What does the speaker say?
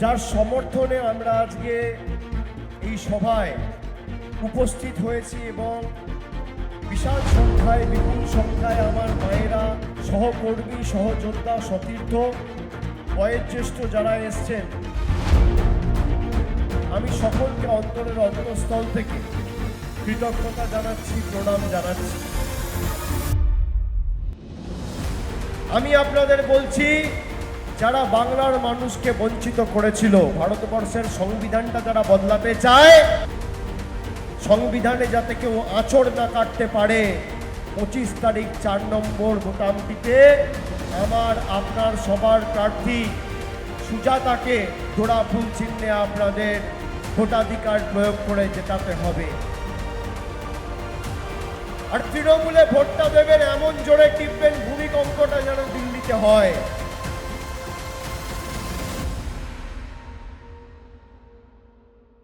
যার সমর্থনে আমরা আজকে এই সভায় উপস্থিত হয়েছি এবং বিশাল সংখ্যায়, বিপুল সংখ্যায় আমার মায়েরা, সহকর্মী, সহযোদ্ধা, সতীর্থ, বয়োজ্যেষ্ঠ যারা এসছেন, আমি সকলকে অন্তরের অন্তঃস্থল থেকে কৃতজ্ঞতা জানাচ্ছি, প্রণাম জানাচ্ছি। আমি আপনাদের বলছি যারা বাংলার মানুষকে বঞ্চিত করেছিল, ভারতবর্ষের সংবিধানটা যারা বদলাতে চায়, সংবিধানে যাতে কেউ আঁচড় না কাটতে পারে, পঁচিশ তারিখ চার নম্বর ভোটামটিতে আমার, আপনার সবার প্রার্থী সুজাতাকে ফুল চিহ্নে আপনাদের ভোটাধিকার প্রয়োগ করে জেতাতে হবে। আর তৃণমূলে ভোটটা দেবেন এমন জোরে টিপবেন, ভূমিকম্পটা যেন দিল্লিতে হয়।